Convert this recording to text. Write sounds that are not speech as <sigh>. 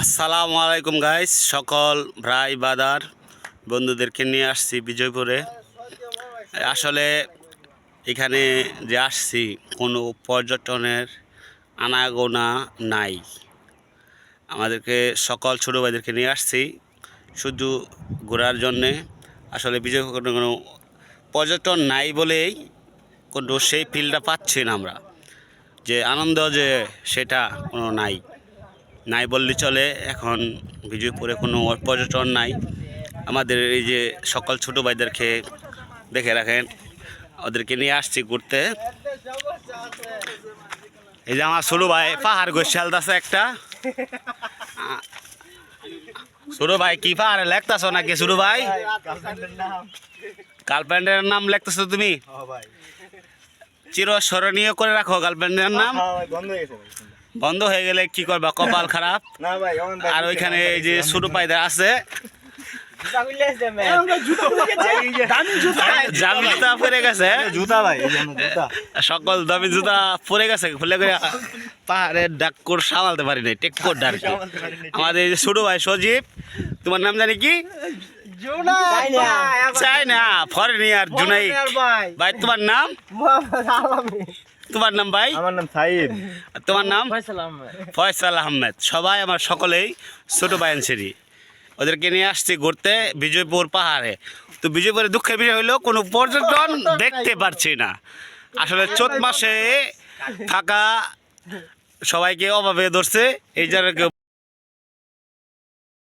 আসসালামু আলাইকুম গাইস সকল ভাই বাদার বন্ধুদেরকে নিয়ে আসছি বিজয়পুরে। আসলে এখানে যে আসছি, কোনো পর্যটনের আনাগোনা নাই। আমাদেরকে, সকল ছোটো ভাইদেরকে নিয়ে আসছি শুধু ঘোরার জন্যে। আসলে বিজয়পুর কোনো পর্যটন নাই বলেই কোনো সেই ফিলটা পাচ্ছি না আমরা। যে আনন্দ যে সেটা কোনো নাই। নাই বললে চলে। এখন বিজয়পুরে কোনো পর্যটন নাই। আমাদের এই যে সকল ছোটো ভাইদেরকে দেখে রাখেন ওদেরকে নিয়ে আসছি ঘুরতে। এই যে আমার ছোটো ভাই পাহাড় গোসাল আছে একটা। ছোটো ভাই কি পাহাড়ে লেখতেছ নাকি ছোটো ভাই? গার্লফ্রেন্ডের নাম লেখতেছো তুমি? চিরস্মরণীয় করে রাখো গার্লফ্রেন্ডের নাম। বন্ধ হয়ে গেলে কি করবা? কপাল <laughs> খারাপ। আর ওইখানে এই যে ছোট পায়দা আছে। পরে গেছে। জুতা ভাই এই জন্য জুতা। সকল দামি জুতা পরে গেছে খুলে করে পাহাড়ের ডাক্কর সামালতে পারি নাই টেক্কর ডার আমাদের এই ছোট ভাই সজীব তোমার নাম জানি কি? চাই না। ফরেনি আর জুনাই ভাই। তোমার নাম? তোমার নাম ভাই? আমার নাম সাইদ। তোমার নাম? ফয়সাল আহমেদ। ফয়সাল আহমেদ। সবাই আমার সকলেই ছোট বায়ানসেরি ওদেরকে নিয়ে আসছি ঘুরতে বিজয়পুর পাহাড়ে। তো বিজয়পুরে দুঃখের বিষয় হলো কোনো পর্যটন দেখতে পারছি না। আসলে চোদ্দ মাসে থাকা সবাইকে অভাবে ধরছে এই জন্য কেউ